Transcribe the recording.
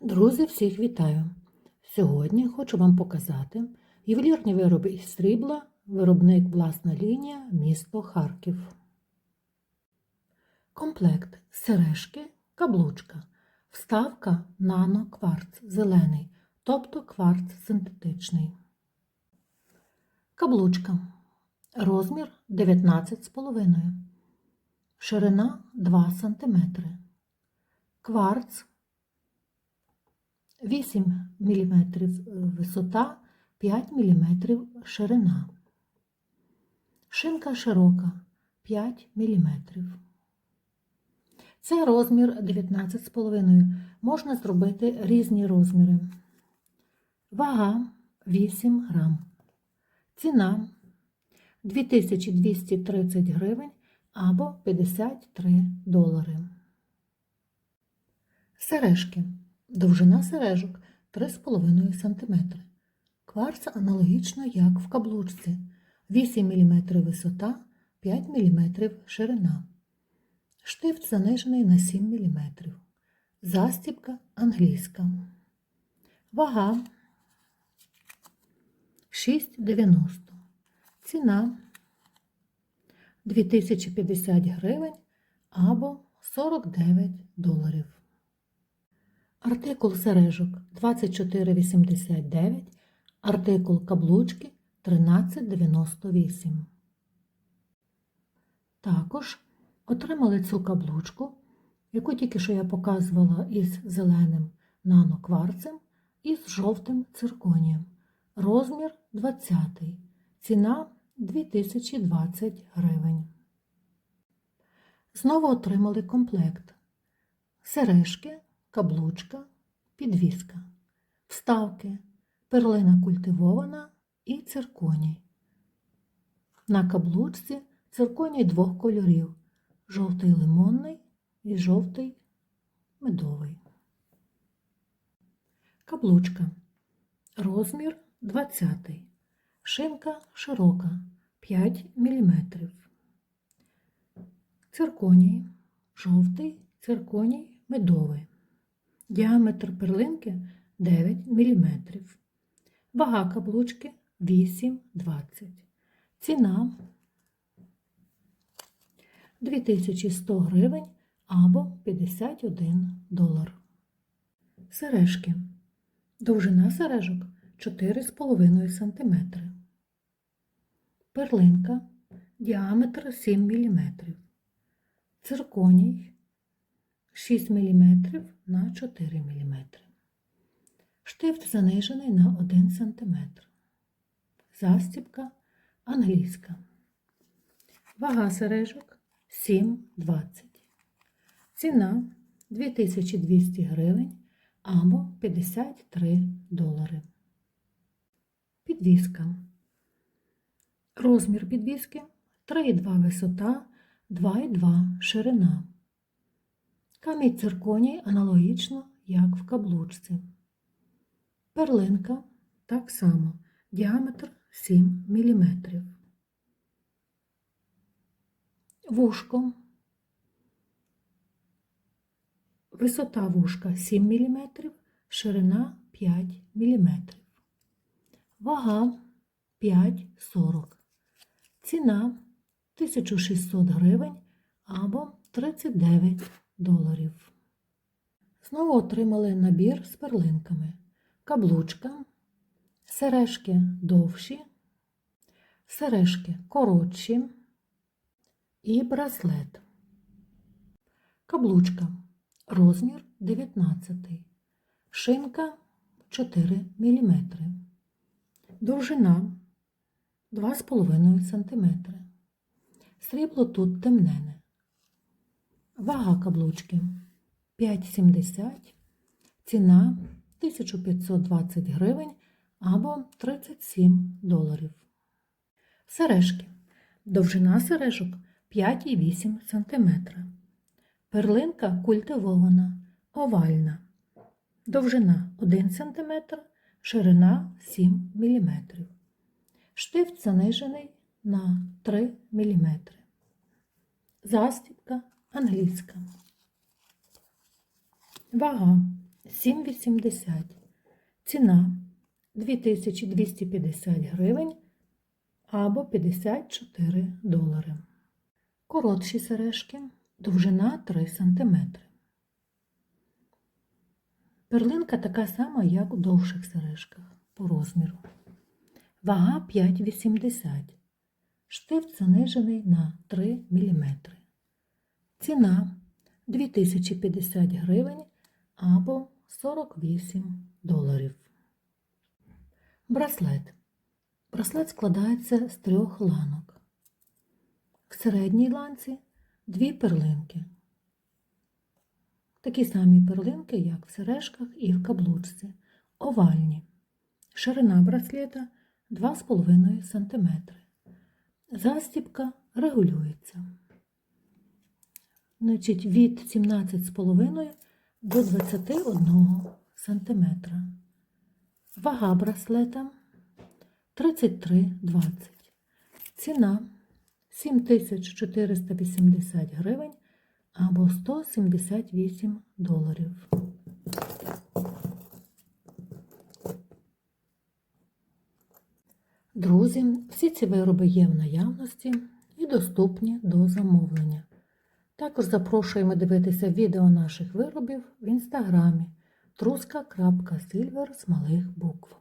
Друзі, всіх вітаю! Сьогодні хочу вам показати ювелірні вироби із срібла, виробник власна лінія, місто Харків. Комплект сережки, каблучка, вставка нано-кварц зелений, тобто кварц синтетичний. Каблучка. Розмір 19,5. Ширина 2 см. Кварц 8 мм висота, 5 мм ширина. Шинка широка 5 мм. Це розмір 19,5. Можна зробити різні розміри. Вага 8 грам. Ціна 2230 гривень або 53 долари. Сережки. Довжина сережок 3,5 см. Кварц аналогічно, як в каблучці. 8 мм висота, 5 мм ширина. Штифт занижений на 7 мм. Застібка англійська. Вага 6,90. Ціна 2050 гривень або 49 доларів. Артикул сережок 24,89, артикул каблучки 13,98. Також отримали цю каблучку, яку тільки що я показувала із зеленим нанокварцем і з жовтим цирконієм. Розмір 20. Ціна 2020 гривень. Знову отримали комплект. Сережки каблучка, підвіска, вставки, перлина культивована і цирконій. На каблучці цирконій двох кольорів жовтий лимонний і жовтий медовий. Каблучка. Розмір 20. Шинка широка 5 мм. Цирконій. Жовтий цирконій медовий. Діаметр перлинки 9 мм. Вага каблучки 8,20. Ціна 2100 гривень або 51 долар. Сережки. Довжина сережок 4,5 см. Перлинка. Діаметр 7 мм. Цирконій 6 мм на 4 мм. Штифт занижений на 1 см. Застібка англійська. Вага сережок 7,20. Ціна 2200 гривень або 53 долари. Підвіска. Розмір підвіски 3,2 висота, 2,2 ширина. Камінь цирконій аналогічно, як в каблучці. Перлинка так само, діаметр 7 мм. Вушко. Висота вушка 7 мм, ширина 5 мм. Вага 5,40. Ціна 1600 гривень або 39 доларів. Знову отримали набір з перлинками, каблучка, сережки довші, сережки коротші і браслет. Каблучка. Розмір 19. Шинка 4 мм. Довжина 2,5 см. Срібло тут темнене. Вага каблучки 5,70, ціна 1520 гривень або 37 доларів. Сережки. Довжина сережок 5,8 см. Перлинка культивована, овальна. Довжина 1 см, ширина 7 мм. Штифт занижений на 3 мм. Застібка англійська. Вага 7,80. Ціна 2250 гривень або 54 долари. Коротші сережки, довжина 3 см. Перлинка така сама, як у довших сережках по розміру. Вага 5,80. Штифт занижений на 3 мм. Ціна 2050 гривень або 48 доларів. Браслет. Браслет складається з трьох ланок. В середній ланці дві перлинки. Такі самі перлинки, як в сережках і в каблучці. Овальні. Ширина браслета 2,5 см. Застібка регулюється. Значить, від 17,5 до 21 см. Вага браслета 33,20. Ціна 7480 гривень або 178 доларів. Друзі, всі ці вироби є в наявності і доступні до замовлення. Також запрошуємо дивитися відео наших виробів в інстаграмі truska.silver з малих букв.